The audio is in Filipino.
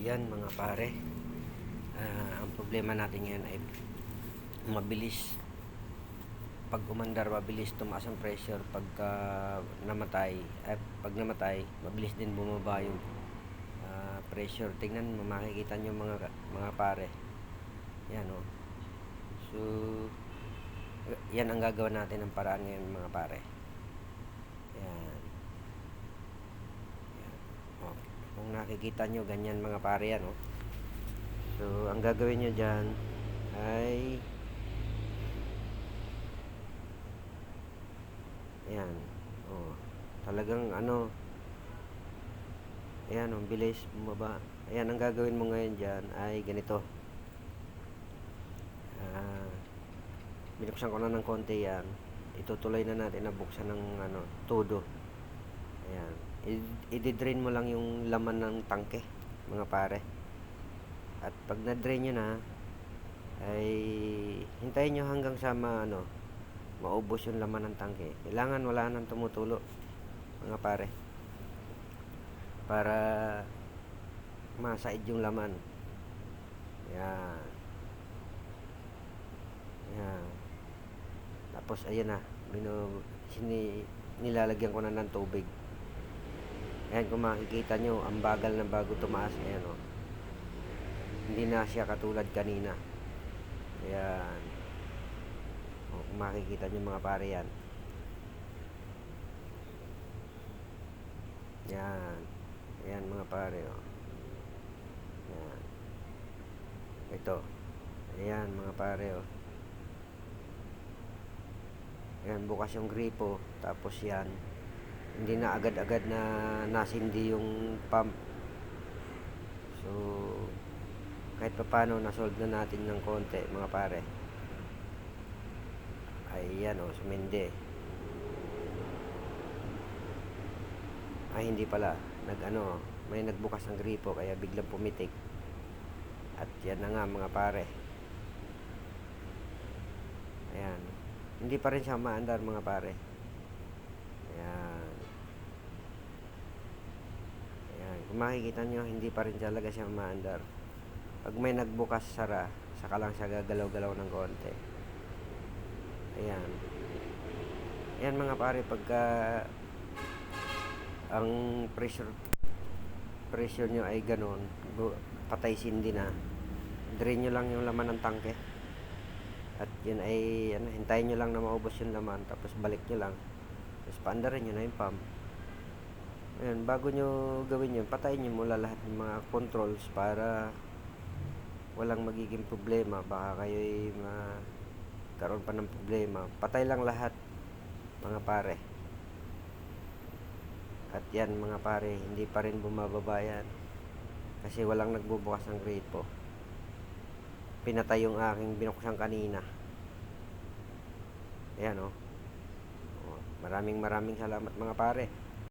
yan mga pare. Ah, ang problema natin ngayon ay mabilis. Pag umandar mabilis tumaas ang pressure. Pagka namatay at pag namatay mabilis din bumaba yung ah, pressure. Tingnan mo makikita nyo mga mga pare. Yan o so yan ang gagawin natin ng paraan ngayon mga pare yan yan o, kung nakikita nyo ganyan mga pare yan o so ang gagawin nyo dyan ay Ayan. Oh. Talagang ano. Ayan, ang bilis bumaba. Ayan, ang gagawin mo ngayon diyan ay ganito. Ah, binuksan ko na ng konti yan. Itutuloy na natin na buksan ng ano, todo. Ayan. I-drain mo lang yung laman ng tangke, mga pare. At pag na-drain nyo na, ay hintayin nyo hanggang sa ma, ano, maubos yung laman ng tangke. Kailangan wala nang tumutulo, mga pare. Para masaid yung laman. Yan. Yan. Tapos ayan na, binu, sini, nilalagyan ko na ng tubig. Ayan, kung makikita nyo, ang bagal na bago tumaas. Ayan o. Hindi na siya katulad kanina. Ayan. O, kung makikita nyo mga pare yan. Yan. Yan mga pare. O. Yan. Ito. Ayan mga pare. O. Yan, bukas yung gripo. Tapos yan. Hindi na agad-agad na nasindi yung pump. So, kahit pa paano, nasolve na natin ng konti mga pare ay yan o, sumindi. Ay hindi pala, nag ano, may nagbukas ng gripo kaya biglang pumitik. At yan na nga mga pare. Ayan. Hindi pa rin siya maandar mga pare. Ayan. Ayan. Kung makikita nyo, hindi pa rin talaga siya maandar. Pag may nagbukas sara, saka lang siya gagalaw-galaw ng konti. Ayan. Ayan mga pare, pagka ang pressure pressure nyo ay ganon, bu- patay sindi na, drain nyo lang yung laman ng tangke. At yun ay, ano, hintayin nyo lang na maubos yung laman, tapos balik nyo lang. Tapos paandarin nyo na yung pump. Ayan, bago nyo gawin yun, patayin nyo mula lahat ng mga controls para walang magiging problema. Baka kayo'y ma karoon pa ng problema. Patay lang lahat, mga pare. At yan, mga pare, hindi pa rin bumababa yan. Kasi walang nagbubukas ng gripo. Pinatay yung aking binuksan kanina. Ayan, oh. Oh, Maraming maraming salamat, mga pare.